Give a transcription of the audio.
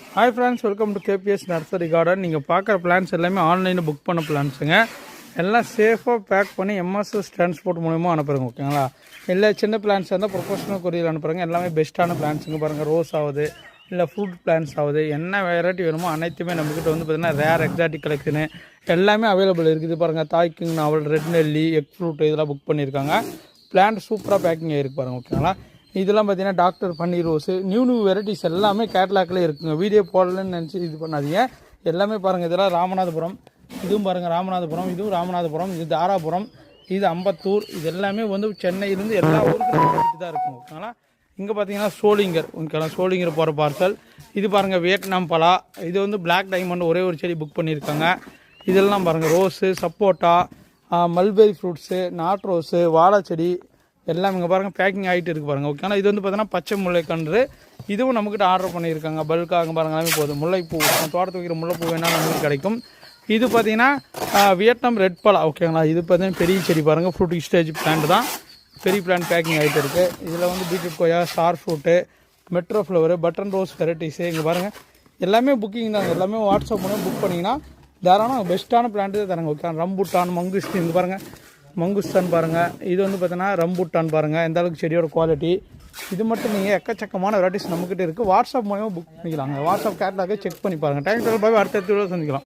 Hi friends welcome to KPS nursery garden நீங்கள் பார்க்குற plans எல்லாமே ஆன்லைனில் புக் பண்ண பிளான்ஸுங்க எல்லாம் சேஃபாக பேக் பண்ணி எம்எஸ்எஸ் டிரான்ஸ்போர்ட் மூலிமா அனுப்புகிறோங்க ஓகேங்களா இல்லை சின்ன பிளான்ஸாக இருந்தால் ப்ரொஃபஷனல் கொரியர் அனுப்புகிறாங்க எல்லாமே பெஸ்ட்டான பிளான்ஸுங்க பாருங்கள் ரோஸ் ஆகுது இல்லை ஃப்ரூட் பிளான்ஸ் ஆகுது. என்ன வெரைட்டி வேணுமோ அனைத்துமே நம்மக்கிட்ட வந்து பார்த்திங்கன்னா ரேர் எக்ஸாட்டிக் கலெக்ஷனு எல்லாமே அவைலபிள் இருக்குது பாருங்கள் தாய் கிங் நாவல் ரெட் நெல்லி எக் ஃப்ரூட் இதெல்லாம் புக் பண்ணியிருக்காங்க. பிளான்ட் சூப்பராக பேக்கிங் ஆகிருக்கு பாருங்கள் ஓகேங்களா இதெல்லாம் பார்த்தீங்கன்னா டாக்டர் பன்னீர் ரோஸு. நியூ நியூ வெரைட்டிஸ் எல்லாமே கேட்லாக்லேயே இருக்குங்க. வீடியோ போடலன்னு நினச்சி இது பண்ணாதீங்க. எல்லாமே பாருங்கள் இதெல்லாம் ராமநாதபுரம். இதுவும் பாருங்கள் ராமநாதபுரம். இதுவும் ராமநாதபுரம். இது தாராபுரம். இது அம்பத்தூர். இது எல்லாமே வந்து சென்னையிலேருந்து எல்லா ஊருக்கும் தான் இருக்கும். ஓகேங்களா இங்கே பார்த்தீங்கன்னா சோளிங்கர். ஓகேங்களா சோளிங்கர் போகிற பார்சல். இது பாருங்கள் வியட்நாம் பலா. இது வந்து பிளாக் டைமண்ட் ஒரே ஒரு செடி புக் பண்ணியிருக்காங்க. இதெல்லாம் பாருங்கள் ரோஸு சப்போட்டா மல்பெரி ஃப்ரூட்ஸு நாட் ரோஸு வாழைச்செடி எல்லாம் இங்கே பாருங்கள் பேக்கிங் ஆகிட்டு இருக்குது பாருங்கள் ஓகே ஆனால் இது வந்து பார்த்தீங்கன்னா பச்சை முல்லைக்கன்று. இதுவும் நம்மக்கிட்ட ஆர்டர் பண்ணியிருக்காங்க. பல்காக பாருங்க எல்லாமே போதும் முல்லைப்பூ தோட்டத்துக்கு வைக்கிற முல்லைப்பூ வேணாலும் நம்மளுக்கு கிடைக்கும். இது பார்த்தீங்கன்னா வியட்நாம் ரெட் பலா. ஓகேங்களா இது பார்த்தீங்கன்னா பெரிய செடி பாருங்கள் ஃப்ரூட் ஸ்டேஜ் பிளான்ட் தான். பெரிய பிளான்ட் பேக்கிங் ஆகிட்டு இருக்குது இதில் வந்து பீட்ரூட் கொய்யா star fruit metro flower button rose varieties இங்கே பாருங்கள் எல்லாமே புக்கிங் தாங்க. எல்லாமே வாட்ஸ்அப் மூலம் புக் பண்ணிங்கன்னா தாராளம் பெஸ்ட்டான பிளான்ட்டு தான் தராங்க. ஓகே ரம்புட்டான் மங்குஸ்டி இங்கே பாருங்கள் மங்குஸ்தான் பாருங்கள் இது வந்து பார்த்தீங்கன்னா ரம்பூட்டான் பாருங்கள் எந்த அளவுக்கு செடியோட குவாலிட்டி இது மட்டும் நீங்கள் எக்கச்சக்கமான வெரைட்டிஸ் நம்மக்கிட்ட இருக்குது வாட்ஸ்அப் மூலமாக புக் பண்ணிக்கலாங்க. வாட்ஸ்அப் கேட்லாகே செக் பண்ணி பாருங்கள் டைம் டெல் பாய் அடுத்த வீடியோ சந்திக்கலாம்.